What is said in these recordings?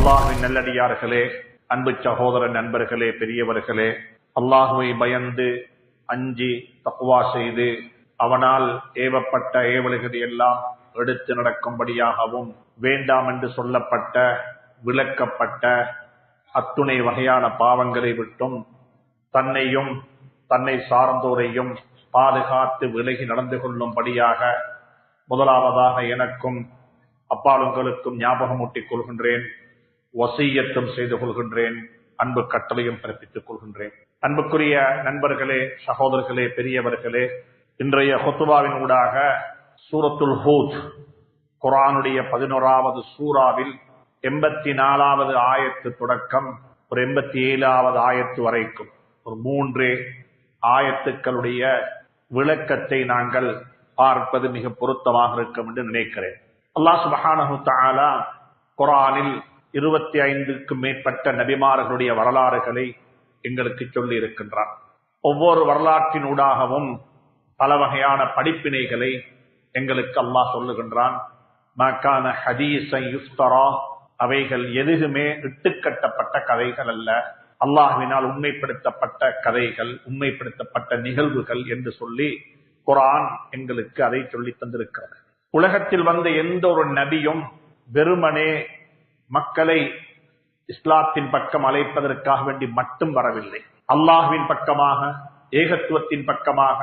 அல்லாஹுவின் நல்லடியார்களே அன்பு சகோதர நண்பர்களே பெரியவர்களே அல்லாஹுவை பயந்து அஞ்சி தக்குவா செய்து அவனால் ஏவப்பட்ட ஏவல்களை எல்லாம் எடுத்து நடக்கும்படியாகவும் வேண்டாம் என்று சொல்லப்பட்ட விளக்கப்பட்ட அத்துணை வகையான பாவங்களை விட்டும் தன்னையும் தன்னை சார்ந்தோரையும் பாதுகாத்து விலகி நடந்து கொள்ளும்படியாக முதலாவதாக எனக்கும் அப்பாலுங்களுக்கும் ஞாபகமூட்டிக் கொள்கின்றேன். வசீயத்தும் செய்து கொள்கின்றேன். அன்பு கட்டளையும் பிறப்பித்துக் கொள்கின்றேன். அன்புக்குரிய நண்பர்களே சகோதரர்களே பெரியவர்களே இன்றைய ஹொத்துவாவின் ஊடாக சூரத்துல் ஹூத் குரானுடைய பதினோராவது சூறாவில் எண்பத்தி நாலாவது ஆயத்து தொடக்கம் ஒரு எண்பத்தி ஏழாவது ஆயத்து வரைக்கும். ஒரு மூன்று ஆயத்துக்களுடைய விளக்கத்தை நாங்கள் பார்ப்பது மிக பொருத்தமாக இருக்கும் என்று நினைக்கிறேன். அல்லாஹ் சுபஹானஹு தாலா குரானில் இருபத்தி ஐந்துக்கும் மேற்பட்ட நபிமார்களுடைய வரலாறுகளை எங்களுக்கு சொல்லி இருக்கின்றார் ஒவ்வொரு வரலாற்றின் ஊடாகவும் பல வகையான படிப்பினைகளை எங்களுக்கு அல்லாஹ் சொல்லுகின்றான். மக்கான ஹதீஸை யுஃப்தரா அவைகள் எதுவுமே இட்டுக்கட்டப்பட்ட கதைகள் அல்ல. அல்லாஹுவினால் உண்மைப்படுத்தப்பட்ட கதைகள் உண்மைப்படுத்தப்பட்ட நிகழ்வுகள் என்று சொல்லி குரான் எங்களுக்கு அதை சொல்லி தந்திருக்கிறது. உலகத்தில் வந்த எந்த ஒரு நபியும் வெறுமனே மக்களை இஸ்லாத்தின் பக்கம் அழைப்பதற்காக வேண்டி மட்டும் வரவில்லை. அல்லாஹுவின் பக்கமாக ஏகத்துவத்தின் பக்கமாக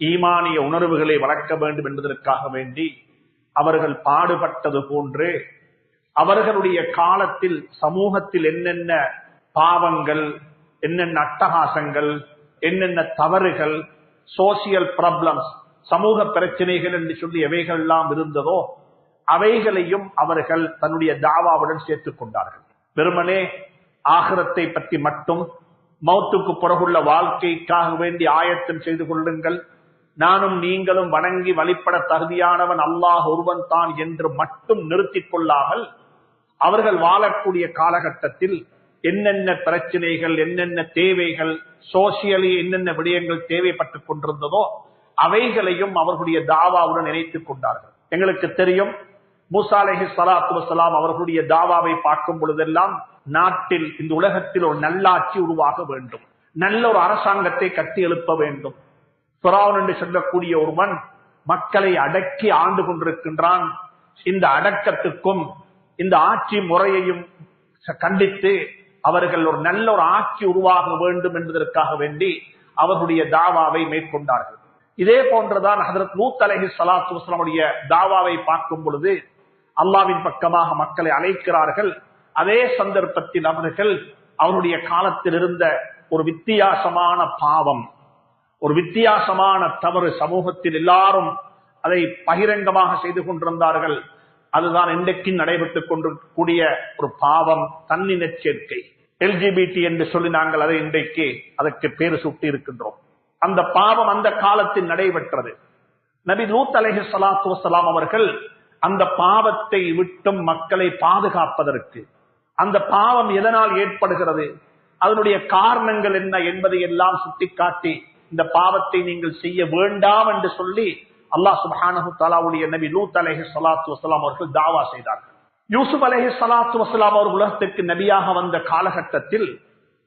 ஈமானிய உணர்வுகளை வளர்க்க வேண்டும் என்பதற்காக வேண்டி அவர்கள் பாடுபட்டது போன்று அவர்களுடைய காலத்தில் சமூகத்தில் என்னென்ன பாவங்கள் என்னென்ன அட்டகாசங்கள் என்னென்ன தவறுகள் சோசியல் ப்ராப்ளம்ஸ் சமூக பிரச்சனைகள் என்று சொல்லி எவைகள் எல்லாம் இருந்ததோ அவைகளையும் அவர்கள் தன்னுடைய தாவாவுடன் சேர்த்துக் கொண்டார்கள். பெருமனே ஆகரத்தை பற்றி மட்டும் மௌத்துக்கு பிறகுள்ள வாழ்க்கைக்காக வேண்டி ஆயத்தம் செய்து கொள்ளுங்கள். நானும் நீங்களும் வணங்கி வழிபட தகுதியானவன் அல்லாஹ் ஒருவன் தான் என்று மட்டும் நிறுத்திக் கொள்ளாமல் அவர்கள் வாழக்கூடிய காலகட்டத்தில் என்னென்ன பிரச்சனைகள் என்னென்ன தேவைகள் சோசியலி என்னென்ன விடயங்கள் தேவைப்பட்டுக் கொண்டிருந்ததோ அவைகளையும் அவர்களுடைய தாவாவுடன் இணைத்துக் கொண்டார்கள். எங்களுக்கு தெரியும் மூசாலேஹி சலாத்து வசலாம் அவர்களுடைய தாவாவை பார்க்கும் பொழுதெல்லாம் நாட்டில் இந்த உலகத்தில் ஒரு நல்லாட்சி உருவாக வேண்டும். நல்ல ஒரு அரசாங்கத்தை கட்டி எழுப்ப வேண்டும். பிராவன் என்று சொல்லக்கூடிய ஒருவன் மக்களை அடக்கி ஆண்டு கொண்டிருக்கின்றான். இந்த அடக்கத்துக்கும் இந்த ஆட்சி முறையையும் கண்டித்து அவர்கள் ஒரு நல்ல ஒரு ஆட்சி உருவாக வேண்டும் என்பதற்காக வேண்டி அவர்களுடைய தாவாவை மேற்கொண்டார்கள். இதே போன்றுதான் ஹதரத் லூத் அலஹி சலாத்து வஸ்லாமுடைய தாவாவை பார்க்கும் பொழுது அல்லாவின் பக்கமாக மக்களை அழைக்கிறார்கள். அதே சந்தர்ப்பத்தில் அவர்கள் அவருடைய காலத்தில் இருந்த ஒரு வித்தியாசமான பாவம் ஒரு வித்தியாசமான தவறு சமூகத்தில் எல்லாரும் அதை பகிரங்கமாக செய்து கொண்டிருந்தார்கள். அதுதான் இன்றைக்கு நடைபெற்றுக் கொண்டிருக்கக்கூடிய ஒரு பாவம் தன்னின சேர்க்கை. எல்ஜிபிடி என்று சொல்லி நாங்கள் அதை இன்றைக்கு அதற்கு பேரு சூட்டி இருக்கின்றோம். அந்த பாவம் அந்த காலத்தில் நடைபெற்றது. நபி லூத் அலஹி சலாத்து வசலாம் அவர்கள் அந்த பாவத்தை விட்டும் மக்களை பாதுகாப்பதற்கு. அந்த பாவம் எதனால் ஏற்படுகிறது? அதனுடைய காரணங்கள் என்ன என்பதை எல்லாம் சுட்டிக்காட்டி இந்த பாவத்தை நீங்கள் செய்ய வேண்டாம் என்று சொல்லி அல்லாஹ் சுபானு தாலாவுடைய நபி லூத் அலஹி சலாத்து வசலாம் அவர்கள் தாவா செய்தார்கள். யூசுப் அலஹி சலாத்து வசலாம் அவர் உலகத்திற்கு நபியாக வந்த காலகட்டத்தில்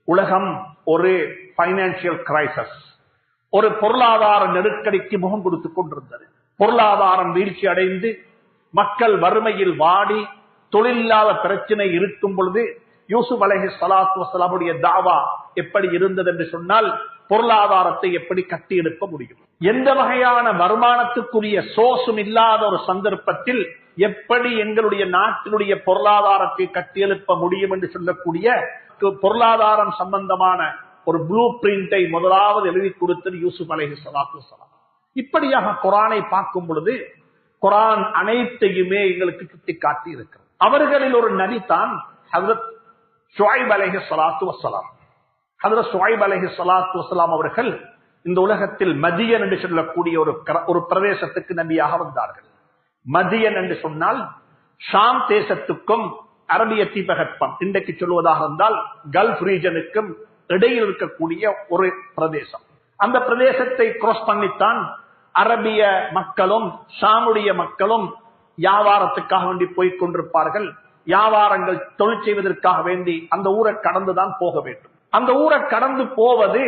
உலகம் ஒரு பைனான்சியல் கிரைசஸ் ஒரு பொருளாதார நெருக்கடிக்கு முகம் கொடுத்துக் கொண்டிருந்தது. பொருளாதாரம் வீழ்ச்சி அடைந்து மக்கள் வறுமையில் வாடி தொழிலில்லாத பிரச்சனை இருக்கும் பொழுது யூசுப் அலஹி சலாத்து வசலாமுடைய தாவா எப்படி இருந்தது என்று சொன்னால் பொருளாதாரத்தை எப்படி கட்டி எடுக்க முடியும்? எந்த வகையான வருமானத்துக்குரிய சோர்ஸும் இல்லாத ஒரு சந்தர்ப்பத்தில் எப்படி எங்களுடைய நாட்டினுடைய பொருளாதாரத்தை கட்டியெழுப்ப முடியும் என்று சொல்லக்கூடிய பொருளாதாரம் சம்பந்தமான ஒரு ப்ளூ பிரிண்டை முதலாவது எழுதி கொடுத்தது யூசுப் அலஹி சலாத்து இப்படியாக குரானை பார்க்கும் பொழுது குரான் அனைத்தையுமே எங்களுக்கு சுட்டி காட்டி இருக்கிறது அவர்களில் ஒரு நபி தான் ஹசரத் ஷுவைப் அலஹி சலாத்து வசலாம் ஹசரத் ஷுவைப் அலஹி சலாத்து வசலாம் அவர்கள் இந்த உலகத்தில் மதியன் என்று சொல்லக்கூடிய ஒரு ஒரு பிரதேசத்துக்கு நபியாக வந்தார்கள். மதியன் என்று சொன்னால் ஷாம் தேசத்துக்கும் அரபிய தீபகற்பம் இன்றைக்கு சொல்வதாக இருந்தால் கல்ஃப் ரீஜனுக்கும் இடையில் இருக்கக்கூடிய ஒரு பிரதேசம். அந்த பிரதேசத்தை கிராஸ் பண்ணித்தான் அரபிய மக்களும் ஷாமுடைய மக்களும் வியாபாரத்துக்காக வேண்டி போய்க் கொண்டிருப்பார்கள். வியாபாரங்கள் தொழில் செய்வதற்காக வேண்டி அந்த ஊரை கடந்துதான் போக வேண்டும். அந்த ஊரை கடந்து போவது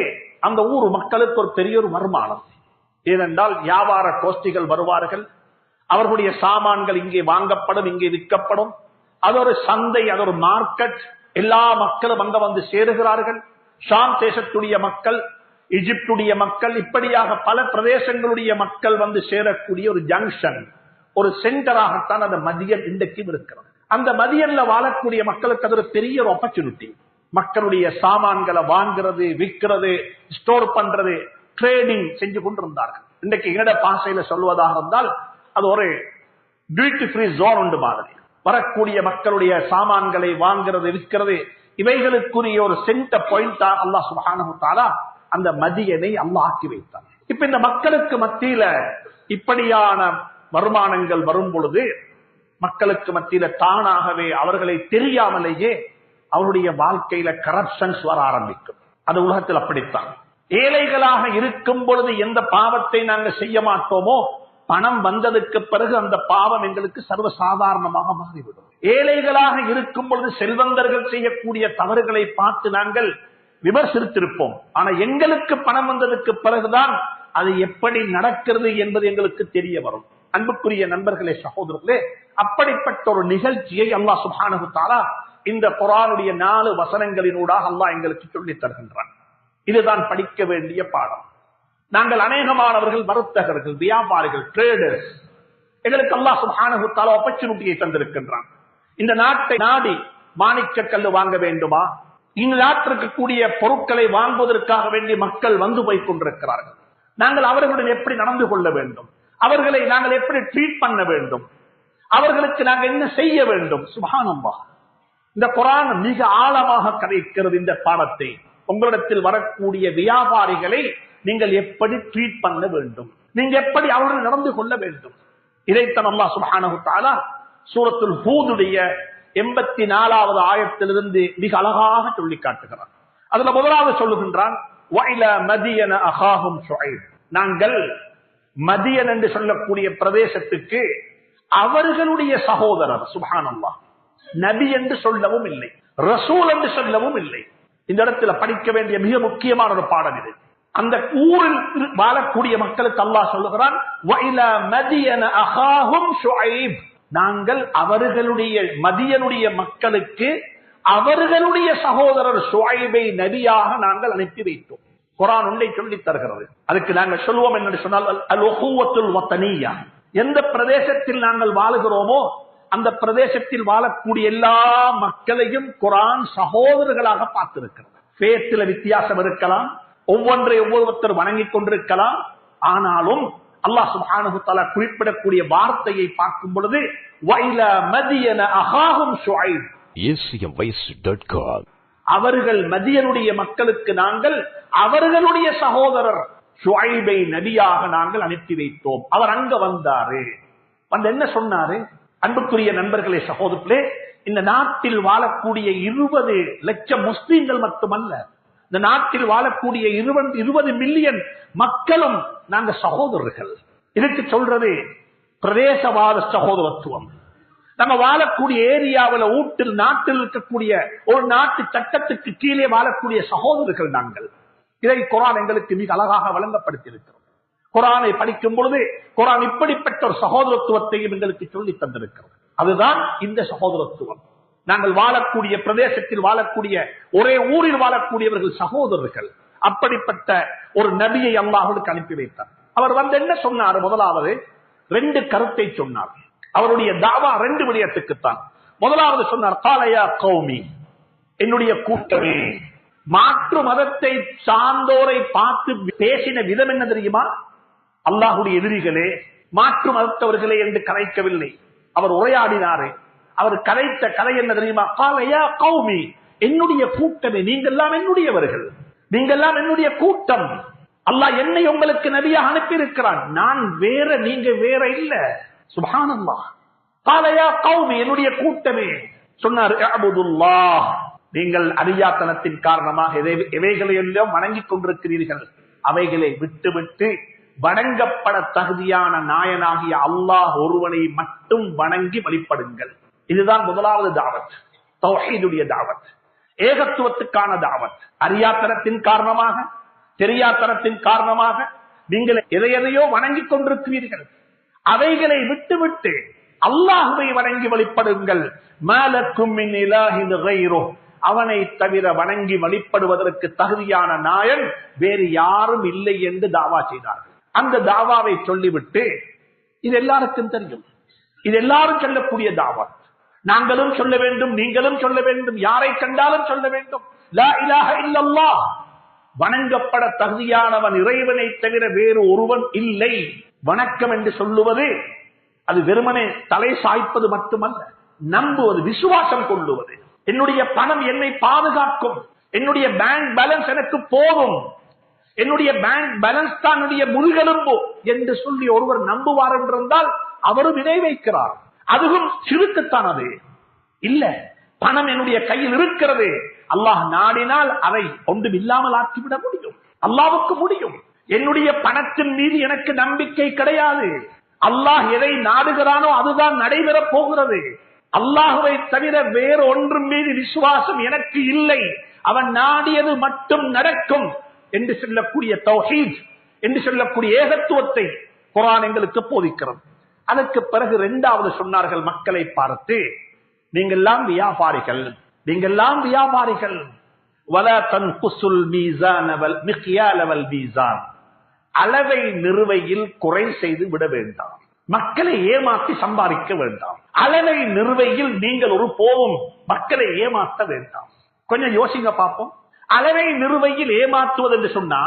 அந்த ஊர் மக்களுக்கு ஒரு பெரிய ஒரு வருமானம். ஏனென்றால் வியாபார கோஷ்டிகள் வருவார்கள். அவர்களுடைய சாமான்கள் இங்கே வாங்கப்படும் இங்கே விற்கப்படும். அது ஒரு சந்தை அது ஒரு மார்க்கெட் எல்லா மக்களும் அங்க வந்து சேருகிறார்கள். ஷாம் தேசத்துடைய மக்கள் இஜிப்டுடைய மக்கள் இப்படியாக பல பிரதேசங்களுடைய மக்கள் வந்து சேரக்கூடிய ஒரு ஜங்ஷன் ஒரு சென்டராகத்தான் அந்த மதியன் இன்றைக்கும் இருக்கிறது அந்த மதியன்ல வாழக்கூடிய மக்களுக்கு அது ஒரு பெரிய ஒரு ஆப்பர்ச்சுனிட்டி மக்களுடைய சாமான்களை வாங்குறது விற்கிறது ஸ்டோர் பண்றது ட்ரேடிங் செஞ்சு கொண்டிருந்தார்கள். இன்றைக்கு இட பாசையில சொல்வதாக இருந்தால் அது ஒரு டியூட்டி ஃப்ரீ ஜோன் உண்டு மாதிரி. வரக்கூடிய மக்களுடைய சாமான்களை வாங்குறது விற்கிறது இவைகளுக்குரிய ஒரு சென்டர் பாயிண்டா அல்லாஹ் சுபஹானஹு அந்த மதியனை அல்லாக்கி ஆக்கி வைத்தான். இப்ப இந்த மக்களுக்கு மத்தியில இப்படியான வருமானங்கள் வரும் பொழுது மக்களுக்கு மத்தியில தானாகவே அவர்களை தெரியாமலேயே அவருடைய வாழ்க்கையில கரப்ஷன்ஸ் வர ஆரம்பிக்கும். அது உலகத்தில் அப்படித்தான். ஏழைகளாக இருக்கும் பொழுது எந்த பாவத்தை நாங்கள் செய்ய மாட்டோமோ பணம் வந்ததுக்கு பிறகு அந்த பாவம் எங்களுக்கு சர்வசாதாரணமாக மாறிவிடும். ஏழைகளாக இருக்கும் பொழுது செல்வந்தர்கள் செய்யக்கூடிய தவறுகளை பார்த்து நாங்கள் விமர்சித்திருப்போம். ஆனா எங்களுக்கு பணம் வந்ததுக்கு பிறகுதான் அது எப்படி நடக்கிறது என்பது எங்களுக்கு தெரிய வரும். அன்புக்குரிய நண்பர்களே சகோதரர்களே அப்படிப்பட்ட ஒரு நிகழ்ச்சியை அல்லாஹ் சுபானு தாலா இந்த குரானுடைய நாலு வசனங்களினூடாக அல்லா எங்களுக்கு சொல்லித் தருகின்றான். இதுதான் படிக்க வேண்டிய பாடம். நாங்கள் அநேகமானவர்கள் வர்த்தகர்கள் வியாபாரிகள் ட்ரேடர்ஸ் எங்களுக்கு அல்லாஹ் சுபானு தாலா ஆப்பர்ச்சுனிட்டியை தந்திருக்கின்றான். இந்த நாட்டை நாடி மாணிக்க கல்லு வாங்க வேண்டுமா? இந்த கூடிய பொருட்களை வாங்குவதற்காக வேண்டி மக்கள் வந்து போய் கொண்டிருக்கிறார்கள். நாங்கள் அவர்களுடன் எப்படி நடந்து கொள்ள வேண்டும்? அவர்களை நாங்கள் எப்படி ட்ரீட் பண்ண வேண்டும்? அவர்களுக்கு நாங்கள் என்ன செய்ய வேண்டும்? சுபானம்பா இந்த குரான் மிக ஆழமாக கதைக்கிறது இந்த பாடத்தை. உங்களிடத்தில் வரக்கூடிய வியாபாரிகளை நீங்கள் எப்படி ட்ரீட் பண்ண வேண்டும்? நீங்க எப்படி அவர்கள் நடந்து கொள்ள வேண்டும்? இதைத்தான் அல்லா சுப்ஹானஹு சூரத்தில் பூதுடைய ஹூதுடைய எண்பத்தி நாலாவது ஆயத்திலிருந்து மிக அழகாக சொல்லி காட்டுகிறான். அதுல முதலாவது சொல்லுகின்றான் மதியன நாங்கள் மதியன் என்று சொல்லக்கூடிய பிரதேசத்துக்கு அவர்களுடைய சகோதரர் சுபானல்லா நபி என்று சொல்லவும் இல்லை ரசூல் என்று சொல்லவும் இல்லை. இந்த இடத்துல படிக்க வேண்டிய மிக முக்கியமான ஒரு பாடம் இது. அந்த ஊரில் வாழக்கூடிய மக்களுக்கு அல்லாஹ் சொல்லுகிறான் நாங்கள் அவர்களுடைய மதியனுடைய மக்களுக்கு அவர்களுடைய சகோதரர் சுவாய்பை நபியாக நாங்கள் அனுப்பி வைத்தோம். குரான் ஒன்றை சொல்லித் தருகிறது. அதுக்கு நாங்கள் சொல்வோம் என்று சொன்னால் எந்த பிரதேசத்தில் நாங்கள் வாழுகிறோமோ அந்த பிரதேசத்தில் வாழக்கூடிய எல்லா மக்களையும் குரான் சகோதரர்களாக பார்த்திருக்கிறது. பேத்துல வித்தியாசம் இருக்கலாம் ஒவ்வொன்றை ஒவ்வொருத்தர் வணங்கிக் கொண்டிருக்கலாம். ஆனாலும் அல்லாஹ் சுப்ஹானஹு தஆலா குறிப்பிடக்கூடிய வார்த்தையை பார்க்கும் பொழுது. அவர்கள் மதியனுடைய மக்களுக்கு நாங்கள் அவர்களுடைய சகோதரர் ஷுஐபை நபியாக நாங்கள் அனுப்பி வைத்தோம். அவர் அங்க வந்தாரு. வந்து என்ன சொன்னாரு? அன்புக்குரிய நண்பர்களே சகோதரர்களே இந்த நாட்டில் வாழக்கூடிய இருபது லட்சம் முஸ்லீம்கள் மட்டுமல்ல இந்த நாட்டில் வாழக்கூடிய இருபது இருபது மில்லியன் மக்களும் நாங்க சகோதரர்கள். இதுக்கு சொல்றது? பிரதேசவாத சகோதரத்துவம். நம்ம வாழக்கூடிய ஏரியாவில் ஊட்டில் நாட்டில் இருக்கக்கூடிய ஒரு நாட்டு சட்டத்துக்கு கீழே வாழக்கூடிய சகோதரர்கள் நாங்கள். இதை குரான் எங்களுக்கு மிக அழகாக வழங்கப்படுத்தியிருக்கிறோம் குரானை படிக்கும் பொழுது குரான் இப்படிப்பட்ட ஒரு சகோதரத்துவத்தையும் எங்களுக்கு சொல்லி தந்திருக்கிறது. அதுதான் இந்த சகோதரத்துவம். நாங்கள் வாழக்கூடிய பிரதேசத்தில் வாழக்கூடிய ஒரே ஊரில் வாழக்கூடியவர்கள் சகோதரர்கள். அப்படிப்பட்ட ஒரு நபியை அல்லாஹுக்கு அனுப்பி வைத்தார். அவர் வந்து என்ன சொன்னார்? முதலாவது ரெண்டு கருத்தை சொன்னார். அவருடைய தாவா ரெண்டு விடயத்துக்குத்தான். முதலாவது சொன்னார் காலையா கௌமி என்னுடைய கூட்டமே மாற்று மதத்தை சார்ந்தோரை பார்த்து பேசின விதம் என்ன தெரியுமா? அல்லாஹுடைய எதிரிகளே மாற்று மதத்தவர்களே என்று கலைக்கவில்லை அவர் உரையாடினாரே அவர் கலைத்த கதை என்ன தெரியுமா? காலையா கௌமி என்னுடைய கூட்டமே நீங்கெல்லாம் என்னுடையவர்கள். நீங்கெல்லாம் என்னுடைய கூட்டம். அல்லாஹ் என்னை உங்களுக்கு நபியாக அனுப்பியிருக்கிறான். நான் வேற நீங்க வேற இல்ல. சுபானம்மா காலையா கௌமி என்னுடைய கூட்டமே. சொன்னார் அபுதுல்லாஹ். நீங்கள் அறியாத்தனத்தின் காரணமாக எதை- எவைகளை எல்லாம் வணங்கிக் கொண்டிருக்கிறீர்கள்? அவைகளை விட்டுவிட்டு வணங்கப்பட தகுதியான நாயனாகிய அல்லாஹ் ஒருவனை மட்டும் வணங்கி வழிபடுங்கள். இதுதான் முதலாவது தாவத். தௌஹீதுடைய தாவத். ஏகத்துவத்துக்கான தாவத். அறியாத்தனத்தின் காரணமாக தெரியாத்தனத்தின் காரணமாக நீங்கள் எதையதையோ வணங்கி வணங்கிக் கொண்டிருக்கிறீர்கள். அவைகளை விட்டுவிட்டு அல்லாஹுவை வணங்கி வழிபடுங்கள். மேலக்கும் மின் அவனை தவிர வணங்கி வழிபடுவதற்கு தகுதியான நாயன் வேறு யாரும் இல்லை என்று தாவா செய்தார்கள். அந்த தாவாவை சொல்லிவிட்டு இது எல்லாருக்கும் தெரியும். இது எல்லாரும் சொல்லக்கூடிய தாவா நாங்களும் சொல்ல வேண்டும் நீங்களும் சொல்ல வேண்டும் யாரை கண்டாலும் சொல்ல வேண்டும். லா வணங்கப்பட தகுதியானவன் இறைவனை தவிர வேறு ஒருவன் இல்லை. வணக்கம் என்று சொல்லுவது அது வெறுமனே தலை சாய்ப்பது மட்டுமல்ல நம்புவது விசுவாசம் கொள்ளுவது. என்னுடைய பணம் என்னை பாதுகாக்கும். என்னுடைய பேங்க் பேலன்ஸ் எனக்கு போகும் என்னுடைய பேங்க் பேலன்ஸ் தான் என்னுடைய முதுகெலும்பு என்று சொல்லி ஒருவர் நம்புவார் என்றிருந்தால் அவரும் வினை வைக்கிறார் அதுவும் சிறுக்குத்தான் அது இல்ல பணம் என்னுடைய கையில் இருக்கிறது. அல்லாஹ் நாடினால் அதை ஒன்றும் இல்லாமல் ஆக்கிவிட முடியும். அல்லாவுக்கு முடியும். என்னுடைய பணத்தின் மீது எனக்கு நம்பிக்கை கிடையாது. அல்லாஹ் எதை நாடுகிறானோ அதுதான் நடைபெறப் போகிறது. அல்லாஹுவை தவிர வேறு ஒன்றும் மீது விசுவாசம் எனக்கு இல்லை. அவன் நாடியது மட்டும் நடக்கும் என்று சொல்லக்கூடிய தௌஹீத் என்று சொல்லக்கூடிய ஏகத்துவத்தை குரான் எங்களுக்கு போதிக்கிறது. அதற்கு பிறகு இரண்டாவது சொன்னார்கள் மக்களை பார்த்து நீங்கெல்லாம் வியாபாரிகள் நீங்கெல்லாம் வியாபாரிகள். வல தன் குசுல் அளவை நிறுவையில் குறை செய்து விட வேண்டாம். மக்களை ஏமாற்றி சம்பாதிக்க வேண்டாம். அளவை நிறுவையில் நீங்கள் ஒரு போவும் மக்களை ஏமாற்ற வேண்டாம். கொஞ்சம் யோசிங்க பார்ப்போம். அளவை நிறுவையில் ஏமாற்றுவது என்று சொன்னா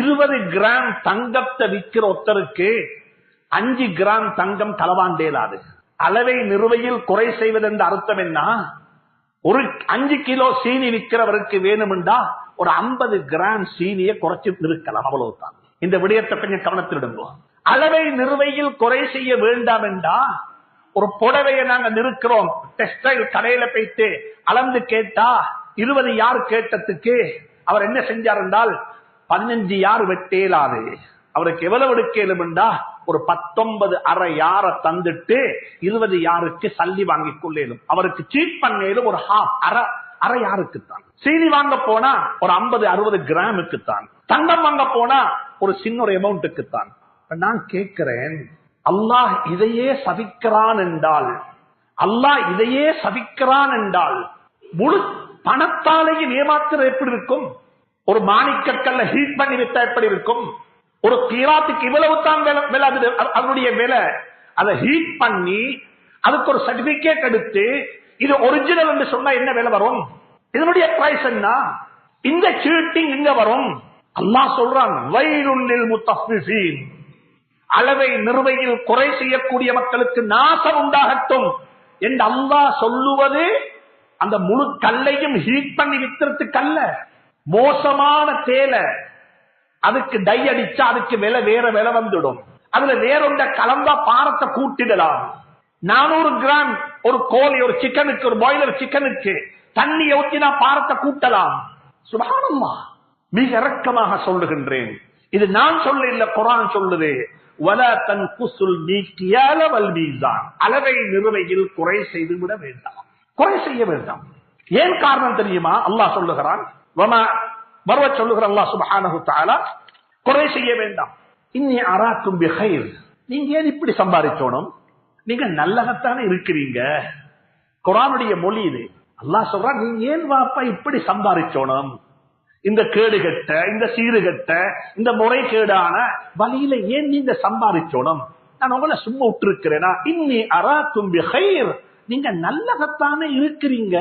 இருபது கிராம் தங்கத்தை விற்கிற ஒருத்தருக்கு அஞ்சு கிராம் தங்கம் களவாண்டேலாது அளவை நிறுவையில் குறை செய்வது என்ற அர்த்தம் என்ன? ஒரு அஞ்சு கிலோ சீனி விற்கிறவருக்கு வேணும்டா ஒரு ஐம்பது கிராம் சீனியை குறைச்சு நிறுக்கலாம் அவ்வளவுதான். இந்த விடயத்தை கொஞ்சம் கவனத்தில் அளவை நிறுவையில் குறை செய்ய வேண்டாம் என்றா ஒரு புடவையை நாங்க நிறுக்கிறோம். டெக்ஸ்டைல் கடையில போயிட்டு அளந்து கேட்டா இருபது யார் கேட்டதுக்கு அவர் என்ன செஞ்சார் என்றால் பதினஞ்சு யார் வெட்டேலாது. அவருக்கு எவ்வளவு எடுக்கலும் என்றா ஒரு பத்தொன்பது அரை யார தந்துட்டு இருபது யாருக்கு சல்லி வாங்கி கொள்ளேலும் அவருக்கு சீட் பண்ணேலும் ஒரு ஹாஃப் அரை அரை யாருக்கு தான் சீனி வாங்க போனா ஒரு ஐம்பது அறுபது கிராமுக்கு தான் தங்கம் வாங்க போனா ஒரு சின்ன ஒரு அமௌண்ட்டுக்கு தான் நான் கேட்கிறேன் அல்லாஹ் இதையே சவிக்கிறான் என்றால் அல்லாஹ் இதையே சவிக்கிறான் என்றால் முழு பணத்தாலேயே ஏமாத்துறது எப்படி இருக்கும்? ஒரு மாணிக்கக்கல்ல ஹீட் பண்ணி விட்டா எப்படி இருக்கும்? ஒரு கீராத்துக்கு இவ்வளவு தான் விலை அது அதனுடைய விலை. அதை ஹீட் பண்ணி அதுக்கு ஒரு சர்டிபிகேட் எடுத்து இது ஒரிஜினல் என்று சொன்னா என்ன விலை வரும்? இதனுடைய பிரைஸ் என்ன? இந்த சீட்டிங் இங்க வரும். அல்லா சொல்றான் வயிறுள்ளில் முத்தஃபிஃபீன். அளவை நிறுவையில் குறை செய்யக்கூடிய மக்களுக்கு நாசம் உண்டாகட்டும் என்று அல்லா சொல்லுவது அந்த முழு கல்லையும் ஹீட் பண்ணி வித்துறதுக்கு அல்ல. மோசமான தேலை அதுக்கு டை அடிச்சா அதுக்கு விலை வேற விலை வந்துடும். அதுல வேறொண்ட கலந்தா பாரத்தை கூட்டிடலாம். நானூறு கிராம் ஒரு கோழி ஒரு சிக்கனுக்கு ஒரு பாய்லர் சிக்கனுக்கு தண்ணியை ஊற்றினா பாரத்தை கூட்டலாம். சுபானம்மா மிக இறக்கமாக சொல்லுகின்றேன். இது நான் சொல்ல இல்ல குரான் சொல்லுது. வல தன் குசுல் நீக்கியால அளவை நிறுவையில் குறை செய்து விட வேண்டாம். குறை செய்ய வேண்டாம். ஏன் காரணம் தெரியுமா? அல்லாஹ் சொல்லுகிறான் மறுவ சொல்லுகிற அல்லாஹ் சுபஹானஹு தாலா குறை செய்ய வேண்டாம். இன்னி அராக்கும் பிஹைர் நீங்க ஏன் இப்படி சம்பாதிச்சோணும்? நீங்க நல்லகத்தானே இருக்கிறீங்க. குரானுடைய மொழி இது. அல்லாஹ் சொல்றான் நீங்க ஏன் வாப்பா இப்படி சம்பாதிச்சோனும் இந்த கேடுகட்ட இந்த சீருகட்ட இந்த முறைகேடான வழியில ஏன் நீங்க சம்பாதிச்சோனும் நான் உங்களை சும்மா விட்டுருக்கிறேனா? இன்னி அராக்கும் பிஹைர் நீங்க நல்லகத்தானே இருக்கிறீங்க.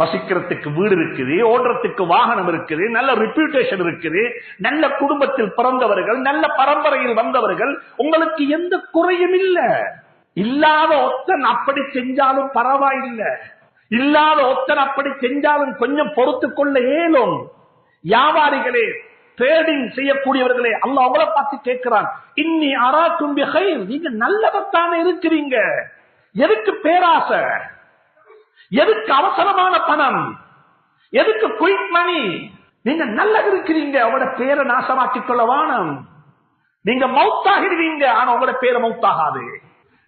வசிக்கிறதுக்கு வீடு இருக்குது ஓடுறதுக்கு வாகனம் இருக்குது நல்ல ரிப்யூட்டேஷன் இருக்குது நல்ல குடும்பத்தில் பிறந்தவர்கள் நல்ல பரம்பரையில் வந்தவர்கள் உங்களுக்கு எந்த குறையும் இல்ல. இல்லாத ஒத்தன் அப்படி செஞ்சாலும் பரவாயில்லை. இல்லாத ஒத்தன் அப்படி செஞ்சாலும் கொஞ்சம் பொறுத்து கொள்ள ஏலும். வியாபாரிகளே ட்ரேடிங் செய்யக்கூடியவர்களே அல்ல அவங்கள பார்த்து கேட்கிறான். இன்னி அராக்கும் நீங்க நல்லவத்தானே இருக்கிறீங்க. எதுக்கு பேராசை? எதுக்கு அவசரமான பணம்? எதுக்கு குயிக் மணி நீங்க நல்லது இருக்கிறீங்க அவங்களோட பேரை நாசமாக்கிக் கொள்ள வானம். நீங்க மௌத்தாகிடுவீங்க ஆனா உங்களோட பேரை மௌத்தாகாது.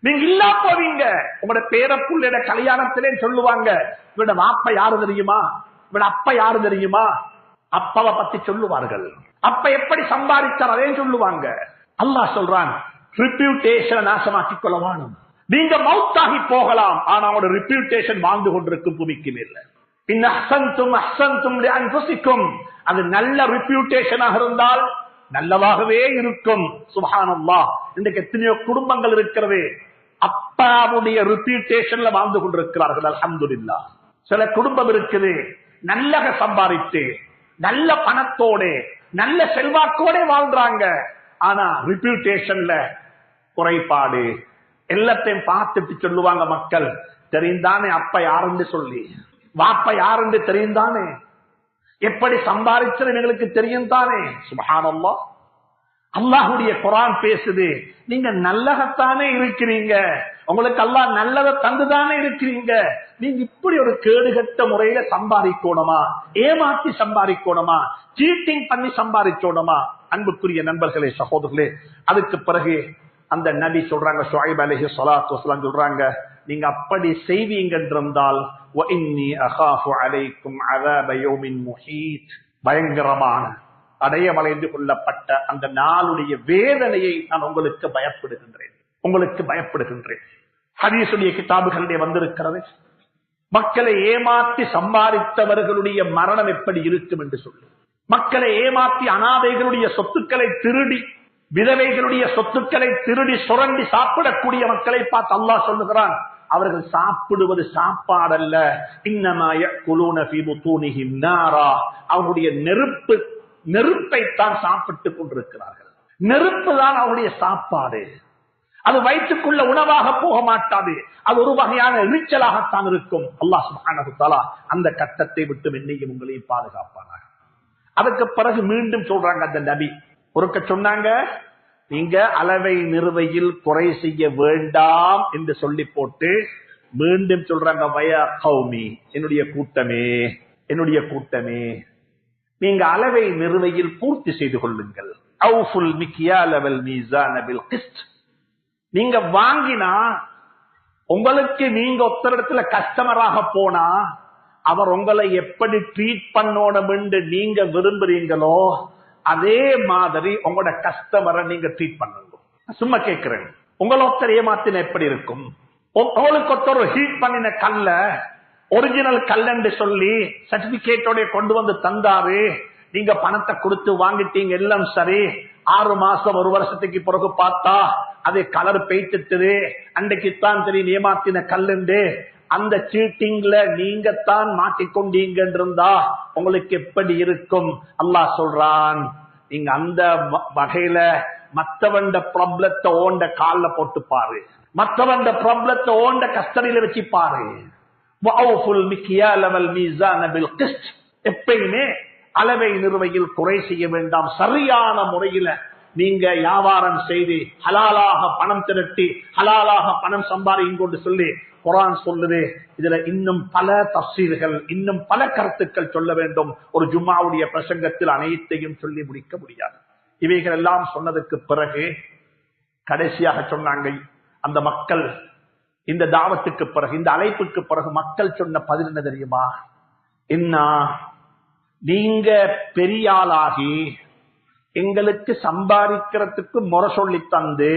நீங்க இல்லா போவீங்க உங்களோட பேர புள்ளையோட கல்யாணத்திலே சொல்லுவாங்க. இவட வாப்ப யாரு தெரியுமா? இவட அப்பா யாரு தெரியுமா? அப்பாவை பத்தி சொல்லுவார்கள். அப்ப எப்படி சம்பாதிச்சார் அதே சொல்லுவாங்க. அல்லாஹ் சொல்றான் ரிப்யூட்டேஷனை நாசமாக்கிக் கொள்ளவானும் நீங்க மவுத்தாகி போகலாம். ஆனா அவனோட ரிப்யூட்டேஷன் வாழ்ந்து கொண்டிருக்கும் பூமிக்கு மேல பின் அது நல்ல ரிப்யூட்டேஷனாக இருந்தால் நல்லதாகவே இருக்கும். சுபானம்மா இன்றைக்கு எத்தனையோ குடும்பங்கள் இருக்கிறது. அப்பாவுடைய ரிப்யூட்டேஷன்ல வாழ்ந்து கொண்டிருக்கிறார்கள். அல்ஹம்துலில்லாஹ் சில குடும்பம் இருக்குது. நல்லக சம்பாதித்து நல்ல பணத்தோட நல்ல செல்வாக்கோட வாழ்றாங்க. ஆனா ரிப்யூட்டேஷன்ல குறைபாடு எல்லாத்தையும் பார்த்துட்டு சொல்லுவாங்க மக்கள். தெரிந்தானே அப்ப யாருன்னு சொல்லி. வாப்ப யாருன்னு தெரிந்தானே. எப்படி சம்பாதிச்சது எங்களுக்கு தெரியும் தானே சுபகானம்மா அல்லாஹுடைய குரான் பேசுது. நீங்க நல்லகத்தானே இருக்கிறீங்க. உங்களுக்கு அல்லா நல்லதை தந்துதானே இருக்கிறீங்க. நீங்க இப்படி ஒரு கேடுகட்ட முறையில சம்பாதிக்கணுமா? ஏமாத்தி சம்பாதிக்கணுமா? சீட்டிங் பண்ணி சம்பாதிக்கணுமா? அன்புக்குரிய நண்பர்களே சகோதரர்களே அதுக்கு பிறகு அந்த நபி சொல்றாங்க சுவாய் அலஹி சலாத்து வஸ்லாம் சொல்றாங்க நீங்க அப்படி செய்வீங்க என்றிருந்தால் பயங்கரமான அடையமலைந்து கொள்ளப்பட்ட அந்த நாளுடைய வேதனையை நான் உங்களுக்கு பயப்படுகின்றேன். உங்களுக்கு பயப்படுகின்றேன். ஹதீசுடைய கிதாபுகளிலே வந்திருக்கிறது மக்களை ஏமாற்றி சம்பாதித்தவர்களுடைய மரணம் எப்படி இருக்கும்? என்று சொல்லு மக்களை ஏமாற்றி அனாதைகளுடைய சொத்துக்களை திருடி விதவைகளுடைய சொத்துக்களை திருடி சுரண்டி சாப்பிடக்கூடிய மக்களை பார்த்து அல்லாஹ் சொல்லுகிறான் அவர்கள் சாப்பிடுவது சாப்பாடல்ல. அவருடைய நெருப்பு நெருப்பை தான் சாப்பிட்டுக் கொண்டிருக்கிறார்கள். நெருப்பு தான் அவருடைய சாப்பாடு. அது வயிற்றுக்குள்ள உணவாக போக மாட்டாது. அது ஒரு வகையான எரிச்சலாகத்தான் இருக்கும். அல்லாஹ் சுப்ஹானஹு அந்த கட்டத்தை விட்டு என்னையும் உங்களையும் பாதுகாப்பானாக. அதுக்கு பிறகு மீண்டும் சொல்றாங்க அந்த நபி பொறுக்க சொன்னாங்க. நீங்க அளவை நிறுவையில் குறை செய்ய வேண்டாம் என்று சொல்லி போட்டு மீண்டும் சொல்றாங்க வயா கௌமி என்னுடைய கூட்டமே என்னுடைய கூட்டமே. நீங்க அளவை நிறுவையில் பூர்த்தி செய்து கொள்ளுங்கள். கிஸ்ட் நீங்க வாங்கினா உங்களுக்கு நீங்க ஒத்தரிடத்துல கஸ்டமராக போனா அவர் உங்களை எப்படி ட்ரீட் பண்ணணும் என்று நீங்க விரும்புறீங்களோ அதே மாதிரி உங்களோட கஸ்டமரை நீங்க ட்ரீட் பண்ணுங்க சும்மா கேட்கிறேன் உங்களை ஒருத்தர் ஏமாத்தின எப்படி இருக்கும்? உங்களுக்கு ஒருத்தர் ஹீட் பண்ணின கல்ல ஒரிஜினல் கல்லன்னு சொல்லி சர்டிபிகேட்டோட கொண்டு வந்து தந்தாரு. நீங்க பணத்தை கொடுத்து வாங்கிட்டீங்க எல்லாம் சரி. ஆறு மாசம் ஒரு வருஷத்துக்கு பிறகு பார்த்தா அது கலர் பெய்த்துட்டுது அன்றைக்குத்தான் தெரியும் ஏமாத்தின கல்லுண்டு. அந்த சீட்டிங்ல நீங்க தான் மாட்டிக்கொண்டீங்க இருந்தா உங்களுக்கு எப்படி இருக்கும்? அல்லாஹ் சொல்றான் நீங்க அந்த வ- வகையில மத்தவண்ட ப்ராப்ளத்தை ஓண்ட கால்ல போட்டு பாரு மத்தவண்ட ப்ராப்ளத்தை ஓண்ட கஸ்டடியில வச்சு பாரு எப்பயுமே அளவை நிறுவையில் குறை செய்ய வேண்டாம். சரியான முறையில நீங்க வியாபாரம் செய்து ஹலாலாக பணம் திரட்டி ஹலாலாக பணம் சம்பாதியும் கொண்டு சொல்லி குரான் சொல்லுது. இதுல இன்னும் பல தப்சீர்கள் இன்னும் பல கருத்துக்கள் சொல்ல வேண்டும். ஒரு ஜும்மாவுடைய பிரசங்கத்தில் அனைத்தையும் சொல்லி முடிக்க முடியாது. இவைகள் எல்லாம் சொன்னதுக்கு பிறகு கடைசியாக சொன்னாங்க அந்த மக்கள் இந்த தாவத்துக்கு பிறகு இந்த அழைப்புக்கு பிறகு மக்கள் சொன்ன பதில் என்ன தெரியுமா? என்ன நீங்க பெரியாளாகி எங்களுக்கு சம்பாதிக்கிறதுக்கு முறை சொல்லி தந்து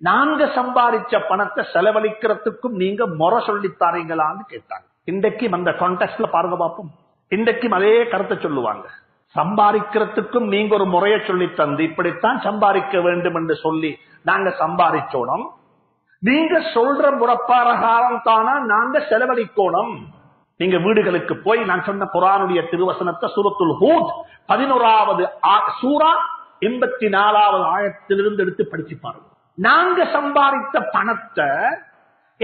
நாங்க சம்பாதிச்ச பணத்தை செலவழிக்கிறதுக்கும் நீங்க முறை சொல்லி தாரீங்களான்னு கேட்டாங்க. இன்றைக்கும் அந்த கான்டெக்ட்ல பாருங்க பார்ப்போம் இன்றைக்கும் அதே கருத்தை சொல்லுவாங்க. சம்பாதிக்கிறதுக்கும் நீங்க ஒரு முறையை சொல்லி தந்து இப்படித்தான் சம்பாதிக்க வேண்டும் என்று சொல்லி நாங்க சம்பாதிச்சோனோம் நீங்க சொல்ற முறப்பாரகாரம் தானா நாங்க செலவழிக்கோணும். நீங்க வீடுகளுக்கு போய் நான் சொன்ன குரானுடைய திருவசனத்தை சூரத்துல் ஹூத் பதினோராவது சூரா எண்பத்தி நாலாவது ஆயத்திலிருந்து எடுத்து படிச்சு பாருங்க. நாங்க சம்பாதித்த பணத்தை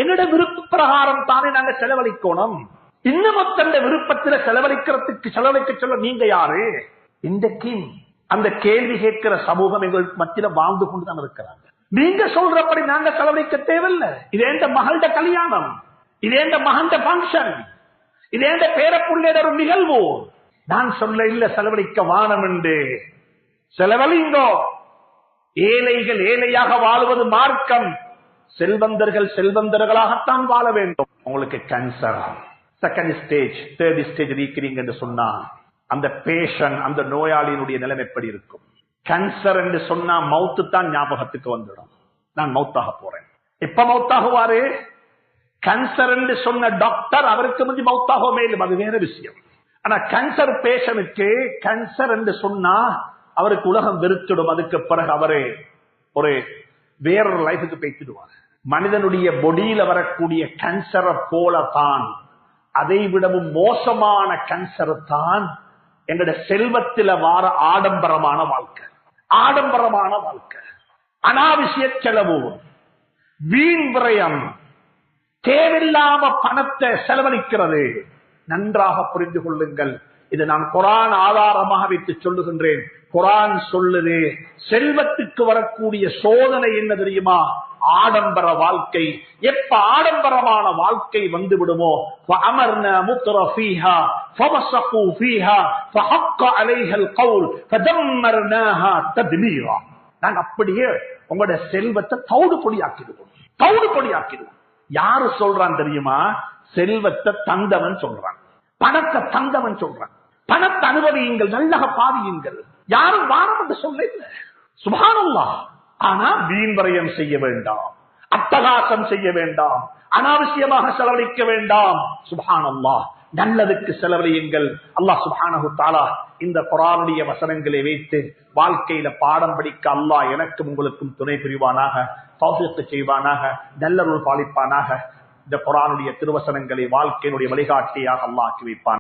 என்னோட விருப்ப பிரகாரம் தானே நாங்க செலவழிக்கணும். இன்னமொத்தந்த விருப்பத்துல செலவழிக்கிறதுக்கு செலவழிக்க சொல்ல நீங்க யாரு? இன்றைக்கு அந்த கேள்வி கேட்கிற சமூகம் எங்களுக்கு மத்தியில வாழ்ந்து கொண்டுதான் இருக்கிறாங்க. நீங்க சொல்றபடி நாங்க செலவழிக்க தேவையில்லை. இதே இந்த மகள்ட கல்யாணம்? இதே இந்த மகண்ட பங்கன் இது இந்த பேரப்புள்ளையோட ஒரு நிகழ்வு. நான் சொல்ல இல்ல செலவழிக்க வானம் என்று செலவழிங்கோ ஏழைகள் ஏழையாக வாழ்வது மார்க்கம். செல்வந்தர்கள் செல்வந்தர்களாகத்தான் வாழ வேண்டும். உங்களுக்கு cancer second stage third stage இருக்கிறீங்க என்று சொன்னா அந்த பேஷன் அந்த நோயாளியினுடைய நிலைமை எப்படி இருக்கும்? கேன்சர் என்று சொன்னா மவுத்து தான் ஞாபகத்துக்கு வந்துடும். நான் மவுத்தாக போறேன். எப்ப மவுத்தாகுவாரு கேன்சர் என்று சொன்ன டாக்டர் அவருக்கு முந்தி மௌத்தாகோமே மேலும் அது வேற விஷயம். ஆனா கேன்சர் பேஷனுக்கு கேன்சர் என்று சொன்னா அவருக்கு உலகம் வெறுத்துடும். அதுக்கு பிறகு அவரு ஒரு வேறொரு லைஃபுக்கு பேசிடுவார் மனிதனுடைய பொடியில வரக்கூடிய கேன்சரை போல தான் அதை விடவும் மோசமான கேன்சர் தான் எங்களுடைய செல்வத்தில வார ஆடம்பரமான வாழ்க்கை. ஆடம்பரமான வாழ்க்கை. அனாவசிய செலவு. வீண் விரயம். தேவையில்லாம பணத்தை செலவழிக்கிறது. நன்றாக புரிந்து கொள்ளுங்கள். இது நான் குரான் ஆதாரமாக வைத்து சொல்லுகின்றேன். குரான் சொல்லுது செல்வத்துக்கு வரக்கூடிய சோதனை என்ன தெரியுமா? ஆடம்பர வாழ்க்கை. எப்ப ஆடம்பரமான வாழ்க்கை வந்து விடுமோ நாங்க அப்படியே உங்களோட செல்வத்தை தவுடு பொடியாக்கிடுவோம் தவுடு பொடியாக்கிடுவோம் யாரு சொல்றான் தெரியுமா? செல்வத்தை தந்தவன் சொல்றான். பணத்தை தந்தவன் சொல்றான். பணத்தை அனுபவியுங்கள் நல்லக பாதியுங்கள் யாரும் வாரம் என்று சொல்ல சுபானல்லா. ஆனா வீண்வரையம் செய்ய வேண்டாம். அட்டகாசம் செய்ய வேண்டாம். அனாவசியமாக செலவழிக்க வேண்டாம். சுபானல்லா. நல்லதுக்கு செலவழியுங்கள் அல்லாஹ் சுபானு தாலா இந்த குரானுடைய வசனங்களை வைத்து வாழ்க்கையில பாடம் படிக்க அல்லாஹ் எனக்கும் உங்களுக்கும் துணை புரிவானாக தௌஃபீக் செய்வானாக நல்லருள் பாலிப்பானாக. இந்த குரானுடைய திருவசனங்களை வாழ்க்கையினுடைய வழிகாட்டியாக அல்லாஹ் ஆக்கி வைப்பான்.